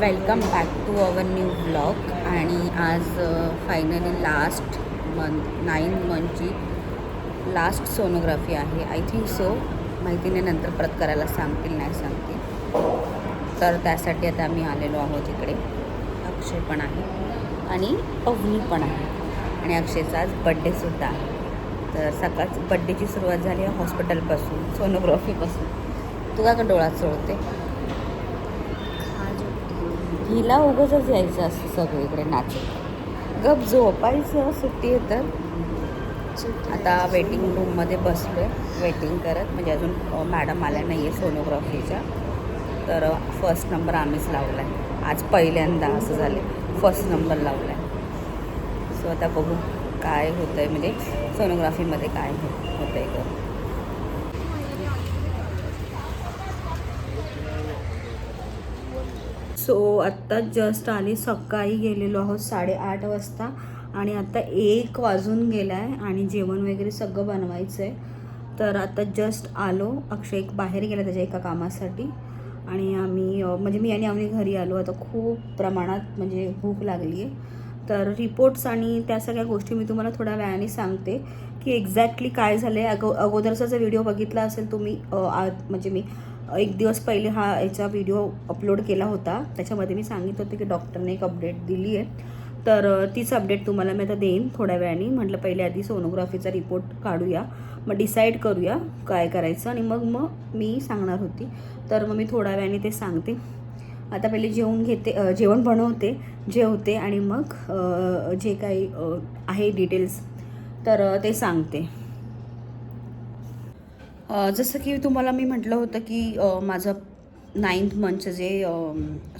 Welcome back to our new blog. आणि आज finally last month nine मंथची last sonography आहे. आय थिंक सो माहितीने नंतर परत करायला सांगतील नाही सांगतील. तर त्यासाठी आता आम्ही आलेलो आहोत इकडे. अक्षय पण आहे. आणि अवनी पण आहे. आणि अक्षयचा आज बड्डेसुद्धा आहे. तर सकाळ बड्डेची सुरुवात झाली आहे हॉस्पिटलपासून सोनोग्राफीपासून तुला का डोळा चोळते हिला उगच यायचं असतं सगळीकडे नाचत. गप झोपायचं सुट्टी येतात आता वेटिंग रूममध्ये बसलो आहे वेटिंग करत. म्हणजे अजून मॅडम आल्या नाही आहे सोनोग्राफीच्या तर फर्स्ट नंबर आम्हीच लावला आहे आज पहिल्यांदा असं झालं फर्स्ट नंबर लावला आहे सो आता बघू काय होतं आहे म्हणजे सोनोग्राफीमध्ये काय होतं आहे का सो आत्ता जस्ट आली सकाळी गेलेलो आहोत साडेआठ वाजता आणि आता एक वाजून गेला आहे आणि जेवण वगैरे सगळं बनवायचं आहे तर आता जस्ट आलो अक्षय एक बाहेर गेला त्याच्या एका कामासाठी आणि आम्ही म्हणजे मी आणि आम्ही घरी आलो. आता खूप प्रमाणात म्हणजे भूक लागली आहे तर रिपोर्ट्स आणि त्या सगळ्या गोष्टी मी तुम्हाला थोड्या वेळाने सांगते की एक्झॅक्टली काय झालं आहे अगो अगोदरचा जर व्हिडिओ बघितला असेल तुम्ही आ- म्हणजे मी एक दिवस पहिले हा याचा व्हिडिओ अपलोड केला होता. त्याच्यामध्ये मी सांगितलं होतं की डॉक्टरने एक अपडेट दिली आहे. तर तीच अपडेट तुम्हाला मी आता देईन थोड्या वेळाने. म्हटलं पहिले आधी सोनोग्राफीचा रिपोर्ट काढूया. मग डिसाईड करूया काय करायचं आणि मग मग मी सांगणार होती. तर मग मी थोड्या वेळाने ते सांगते. आता पहिले जेवण घेते जेवण बनवते जेवते आणि मग जे काही आहे डिटेल्स तर ते सांगते. जसं की तुम्हाला मी म्हटलं होतं की माझं नाईन्थ मंथचं जे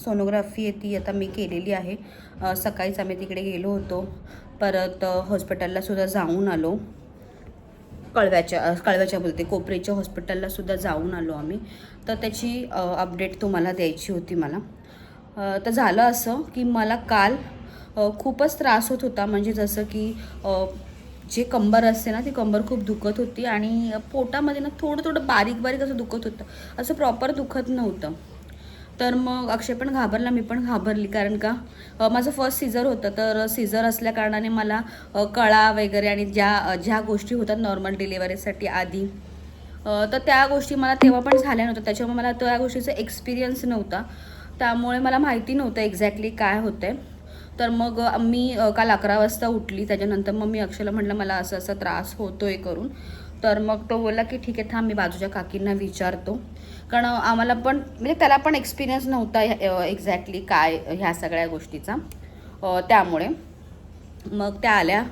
सोनोग्राफी आहे ती आता मी केलेली आहे. सकाळीच आम्ही तिकडे गेलो होतो. परत हॉस्पिटललासुद्धा हॉस्पिटलला सुद्धा जाऊन आलो. कळव्याच्या कळव्याच्या बोलते कोपरेच्या हॉस्पिटलला सुद्धा जाऊन आलो आम्ही. तर त्याची अपडेट तुम्हाला द्यायची होती मला. तर झालं असं की मला काल खूपच त्रास होत होता. म्हणजे जसं की जे कंबर असते ना ती कंबर खूप दुखत होती आणि पोटामध्ये ना थोडं थोडं बारीक बारीक असं दुखत होतं. असं प्रॉपर दुखत नव्हतं. तर मग अक्षय पण घाबरला मी पण घाबरली. कारण का माझं फर्स्ट सीझर होतं. तर सीझर असल्या कारणाने मला कळा वगैरे आणि ज्या ज्या गोष्टी होतात नॉर्मल डिलिव्हरीसाठी आधी तर त्या गोष्टी मला तेव्हा पण झाल्या नव्हत्या. त्याच्यामुळे मला त्या गोष्टीचा एक्सपिरियन्स नव्हता. त्यामुळे मला माहिती नव्हतं एक्झॅक्टली काय होतं आहे तर मग मी काल अकरा वाजता उठली. त्याच्यानंतर मग मी अक्षयला म्हटलं मला असं असा त्रास होतो आहे करून. तर मग तो बोलला की ठीक आहे थांब मी बाजूच्या काकींना विचारतो. कारण आम्हाला पण म्हणजे त्याला पण एक्सपिरियन्स नव्हता एक्झॅक्टली काय ह्या सगळ्या गोष्टीचा. त्यामुळे मग त्या आल्या.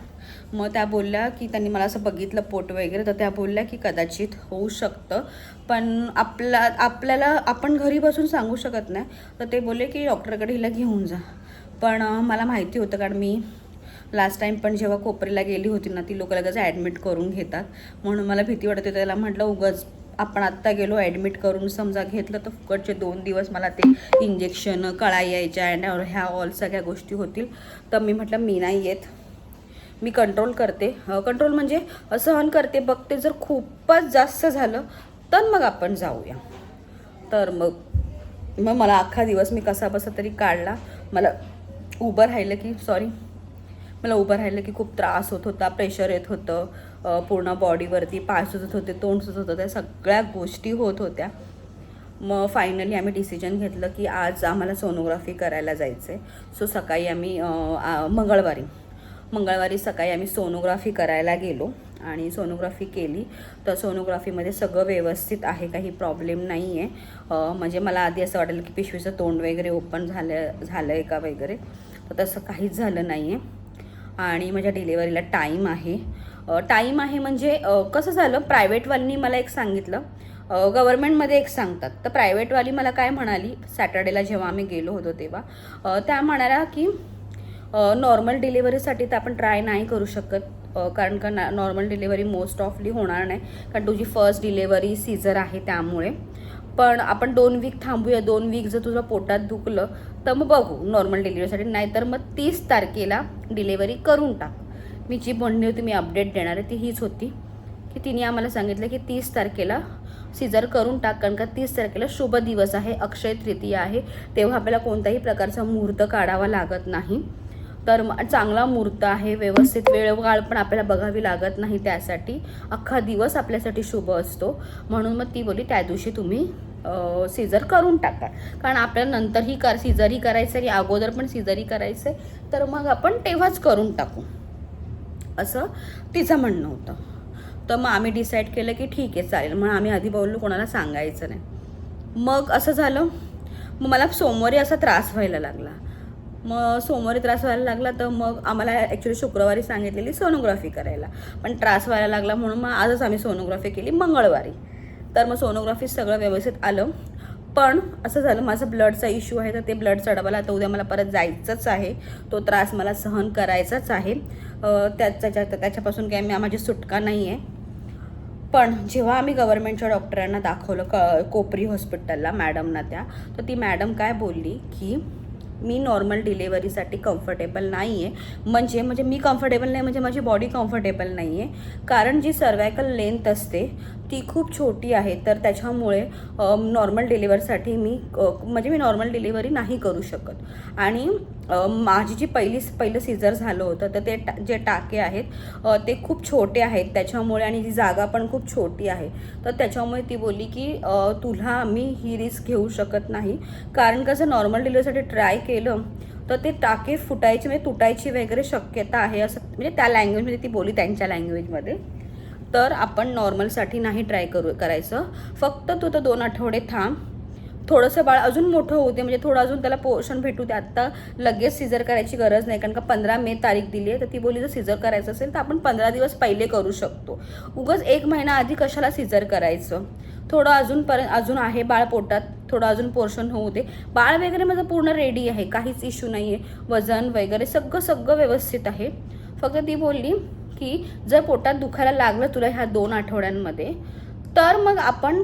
मग त्या बोलल्या की त्यांनी मला असं बघितलं पोट वगैरे. तर त्या बोलल्या की कदाचित होऊ शकतं. पण आपला आपल्याला आपण घरी बसून सांगू शकत नाही. तर ते बोलले की डॉक्टरकडे हिला घेऊन जा. पण मला माहिती होतं कारण मी लास्ट टाईम पण जेव्हा कोपरीला गेली होती ना ती लोक लगेच ॲडमिट करून घेतात. म्हणून मला भीती वाटते त्याला म्हटलं उगाच आपण आत्ता गेलो ॲडमिट करून समजा घेतलं तर फुकटचे दोन दिवस मला ते इंजेक्शन कळा यायच्या अँड ह्या ऑल सगळ्या गोष्टी होतील. तर मी म्हटलं मी नाही येत. मी कंट्रोल करते. कंट्रोल म्हणजे सहन करते बघते जर खूपच जास्त झालं तर मग आपण जाऊया. तर मग मग मला अख्खा दिवस मी कसा बसा तरी काढला. मला उभं राहिलं की सॉरी मला उभं राहिलं की खूप त्रास होत होता प्रेशर येत होतं पूर्ण बॉडीवरती पाय सुचत होते तोंड सुचत होतं त्या सगळ्या गोष्टी होत होत्या. मग फायनली आम्ही डिसिजन घेतलं की आज आम्हाला सोनोग्राफी करायला जायचं आहे सो सकाळी आम्ही मंगळवारी. मंगळवारी सकाळी आम्ही सोनोग्राफी करायला गेलो. आणि सोनोग्राफी केली. तर सोनोग्राफीमध्ये सगळं व्यवस्थित आहे काही प्रॉब्लेम नाही आहे म्हणजे मला आधी असं वाटलं की पिशवीचं तोंड वगैरे ओपन झालं झालं आहे का वगैरे. तर तसं काहीच झालं नाही आहे आणि माझ्या डिलेवरीला टाईम आहे. टाईम आहे म्हणजे कसं झालं प्रायव्हेटवाल्यांनी मला एक सांगितलं. गव्हर्मेंटमध्ये एक सांगतात. तर प्रायव्हेटवाली मला काय म्हणाली सॅटर्डेला जेव्हा आम्ही गेलो होतो तेव्हा त्या म्हणाल्या की नॉर्मल डिलिव्हरीसाठी तर आपण ट्राय नाही करू शकत. कारण का नॉर्मल डिलिव्हरी मोस्ट ऑफली होणार नाही. कारण तुझी फर्स्ट डिलिव्हरी सीझर आहे त्यामुळे. पण आपण दोन वीक थांबूया. दोन वीक जर तुझं पोटात दुखलं तर मग बघू नॉर्मल डिलिव्हरीसाठी नाहीतर मग तीस तारखेला डिलिव्हरी करून टाक. मी जी म्हणली होती मी अपडेट देणार आहे ती हीच होती. की तिने आम्हाला सांगितलं की तीस तारखेला सीजर करून टाक. कारण का तीस तारखेला शुभ दिवस आहे अक्षय तृतीया आहे. तेव्हा आपल्याला कोणत्याही प्रकारचा मुहूर्त काढावा लागत नाही. तर चांगला मुहूर्त आहे व्यवस्थित वेळवाळ पण आपल्याला बघावी लागत नाही त्यासाठी. अख्खा दिवस आपल्यासाठी शुभ असतो. म्हणून मग ती बोली त्या दिवशी तुम्ही सिजर करून टाका. कारण आपल्याला नंतरही कर सिजरही करायचं आणि अगोदर पण सिजरही करायचं आहे तर मग आपण तेव्हाच करून टाकू. असं तिचं म्हणणं होतं. तर मग आम्ही डिसाईड केलं की ठीक आहे चालेल. मग आम्ही आधी बोललो कोणाला सांगायचं नाही. मग असं झालं. मग मला सोमवारी असा त्रास व्हायला लागला. मग सोमवारी त्रास व्हायला लागला तर मग आम्हाला ॲक्च्युली शुक्रवारी सांगितलेली सोनोग्राफी करायला. पण त्रास व्हायला लागला म्हणून मग आजच आम्ही सोनोग्राफी केली मंगळवारी. तर मग सोनोग्राफी सगळं व्यवस्थित आलं. पण असं झालं माझं ब्लडचा इश्यू आहे तर ते ब्लड चढवायला तर उद्या मला परत जायचंच आहे. तो त्रास मला सहन करायचाच आहे. त्याच्या त्याच्यापासून काय मी माझी सुटका नाही आहे पण जेव्हा आम्ही गव्हर्नमेंटच्या डॉक्टरांना दाखवलं क कोपरी हॉस्पिटलला मॅडमना त्या तर ती मॅडम काय बोलली की मी नॉर्मल डिलेवरीसाठी कम्फर्टेबल नाही आहे म्हणजे म्हणजे मी कम्फर्टेबल नाही म्हणजे माझी बॉडी कम्फर्टेबल नाही आहे कारण जी सर्वायकल लेंथ असते ती खूप छोटी आहे तर त्याच्यामुळे नॉर्मल डिलिव्हरीसाठी मी म्हणजे मी नॉर्मल डिलिव्हरी नाही करू शकत. आणि माझी जी पहिली पहिलं सीझर झालं होतं तर ते टा जे टाके आहेत ते खूप छोटे आहेत त्याच्यामुळे आणि ती जागा पण खूप छोटी आहे. तर त्याच्यामुळे ती बोलली की तुला मी ही रिस्क घेऊ शकत नाही. कारण कसं नॉर्मल डिलिव्हरीसाठी ट्राय केलं तर ते टाके फुटायची म्हणजे तुटायची वगैरे शक्यता आहे असं म्हणजे त्या लँग्वेजमध्ये ती बोली त्यांच्या लँग्वेजमध्ये तर आपण नॉर्मलसाठी नाही ट्राय करू करायचं. फक्त तू तर दोन आठवडे थांब. थोडंसं बाळ अजून मोठं होते म्हणजे थोडं अजून त्याला पोषण भेटू दे. आत्ता लगेच सिजर करायची गरज नाही कारण का पंधरा मे तारीख दिली आहे तर ती बोली जर सिजर करायचं असेल तर आपण पंधरा दिवस पहिले करू शकतो. उगाच एक महिना आधी कशाला सिजर करायचं? थोडं अजूनपर्यंत अजून आहे बाळ पोटात थोडं अजून पोर्शन होऊ दे. बाळ वगैरे माझं पूर्ण रेडी आहे काहीच इश्यू नाही आहे वजन वगैरे सगळं सगळं व्यवस्थित आहे. फक्त ती बोलली की जर पोटात दुखायला लागलं तुला ह्या दोन आठवड्यांमध्ये तर मग आपण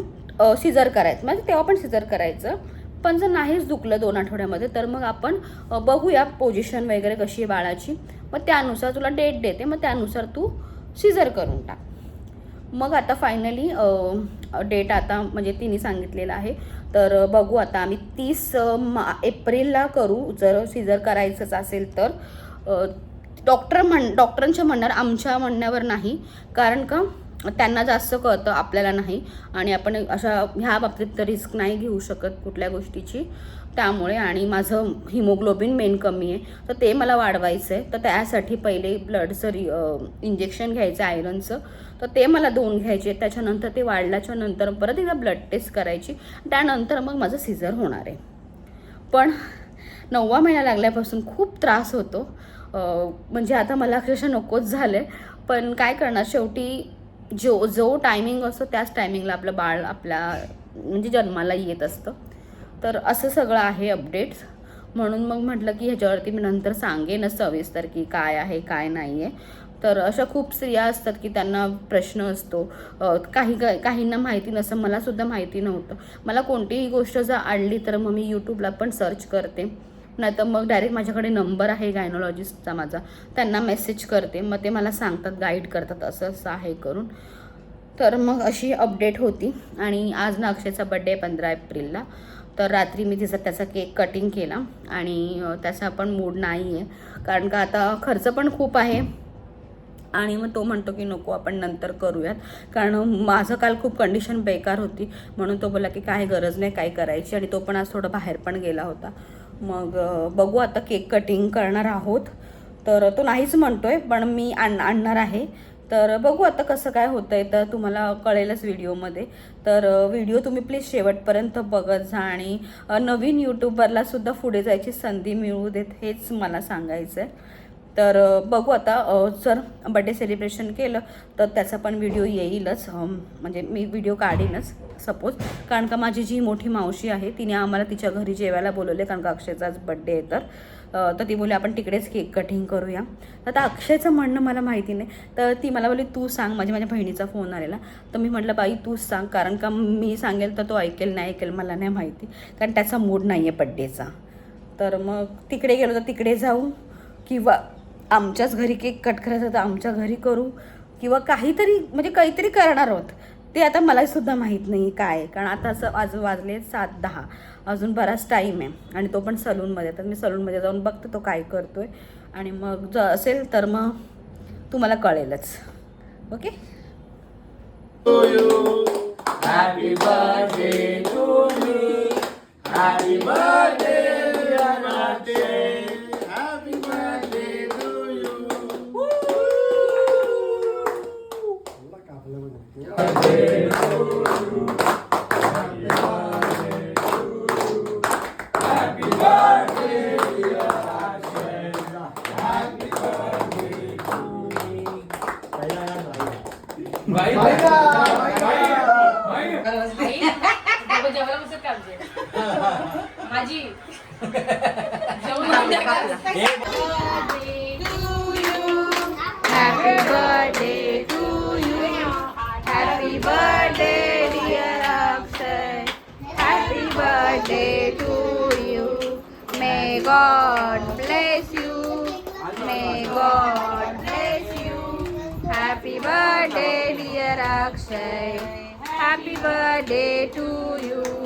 सिजर करायचं. म्हणजे तेव्हा पण सिजर करायचं. पण जर नाहीच दुखलं दोन आठवड्यामध्ये तर मग आपण बघूया पोझिशन वगैरे कशी आहे बाळाची. मग त्यानुसार तुला डेट देते. मग त्यानुसार तू सिजर करून टाक. मग आता फायनली डेट आता म्हणजे तिने सांगितलेलं आहे. तर बघू आता आम्ही तीस मा एप्रिलला करू. जर सिजर करायचंच असेल तर डॉक्टर म्हण डॉक्टरांच्या म्हणणार आमच्या म्हणण्यावर नाही. कारण का त्यांना जास्त कळतं आपल्याला नाही. आणि आपण अशा ह्या बाबतीत तर रिस्क नाही घेऊ शकत कुठल्या गोष्टीची. त्यामुळे आणि माझं हिमोग्लोबिन मेन कमी आहे. तर ते मला वाढवायचं आहे तर त्यासाठी पहिले ब्लडचं रि इंजेक्शन घ्यायचं आयरनचं तर ते मला दोन घ्यायचे. त्याच्यानंतर ते वाढल्याच्या नंतर परत एकदा ब्लड टेस्ट करायची. त्यानंतर मग माझं सिझर होणार आहे. पण नववा महिना लागल्यापासून खूप त्रास होतो. म्हणजे आता मला अक्षरशः नकोच झालं आहे पण काय करणार शेवटी जो जो टायमिंग असतो त्याच टायमिंगला आपलं बाळ आपल्या म्हणजे जन्माला येत असतं. तर असं सगळं आहे अपडेट्स म्हणून मग म्हटलं की ह्याच्यावरती मी नंतर सांगेनच सविस्तर की काय आहे काय नाही आहे तर अशा खूप स्त्रिया असतात की त्यांना प्रश्न असतो. काही काहींना माहिती नसतं मलासुद्धा माहिती नव्हतं. मला कोणतीही गोष्ट जर आणली तर मग मी यूट्यूबला पण सर्च करते. नाही तर मग डायरेक्ट माझ्याकडे नंबर आहे गायनॉलॉजिस्टचा माझा. त्यांना मेसेज करते. मग ते मला सांगतात गाईड करतात असं असं आहे करून. तर मग अशी अपडेट होती. आणि आज ना अक्षयचा बड्डे आहे पंधरा एप्रिलला. तर रात्री मी तिचा त्याचा केक कटिंग केला. आणि त्याचा पण मूड नाही आहे कारण का आता खर्च पण खूप आहे. आणि मग तो म्हणतो की नको आपण नंतर करूयात. कारण माझं काल खूप कंडिशन बेकार होती. म्हणून तो बोला की काय गरज नाही काय करायची. आणि तो पण आज थोडं बाहेर पण गेला होता. मग बघू आता केक कटिंग करणार आहोत. तर तो नाहीच म्हणतोय पण मी आण आणणार आहे. तर बघू आता कसं काय होतं आहे तर तुम्हाला कळेलच व्हिडिओमध्ये. तर व्हिडिओ तुम्ही प्लीज शेवटपर्यंत बघत जा आणि नवीन यूट्यूबरलासुद्धा पुढे जायची संधी मिळू देत हेच मला सांगायचं आहे तर बघू आता जर बड्डे सेलिब्रेशन केलं तर त्याचा पण व्हिडिओ येईलच. म्हणजे मी व्हिडिओ काढीनच सपोज कारण का माझी जी मोठी मावशी आहे तिने आम्हाला तिच्या घरी जेवायला बोलवले कारण का अक्षयचाच बड्डे आहे तर. तर ती बोलली आपण तिकडेच केक कटिंग करूया. तर आता अक्षयचं म्हणणं मला माहिती नाही. तर ती मला बोलली तू सांग माझ्या माझ्या बहिणीचा फोन आलेला. तर मी म्हटलं बाई तूच सांग कारण का मी सांगेल तर तो ऐकेल नाही ऐकेल मला नाही माहिती. कारण त्याचा मूड नाही आहे बड्डेचा तर मग तिकडे गेलो तर तिकडे जाऊ किंवा आमच्याच घरी केक कट करायचा तर आमच्या घरी करू किंवा काहीतरी म्हणजे काहीतरी करणार आहोत. ते आता मला सुद्धा माहीत नाही काय कारण आता असं आज वाजले सात दहा. अजून बराच टाईम आहे आणि तो पण सलूनमध्ये तर मी सलूनमध्ये जाऊन बघते तो काय करतो आहे आणि मग जर असेल तर मग तुम्हाला कळेलच. ओके? भाई भाई भाई भाई भाई भाई। का आमचे birthday to you happy birthday dear birthday to you may God Akshay. Happy birthday to you.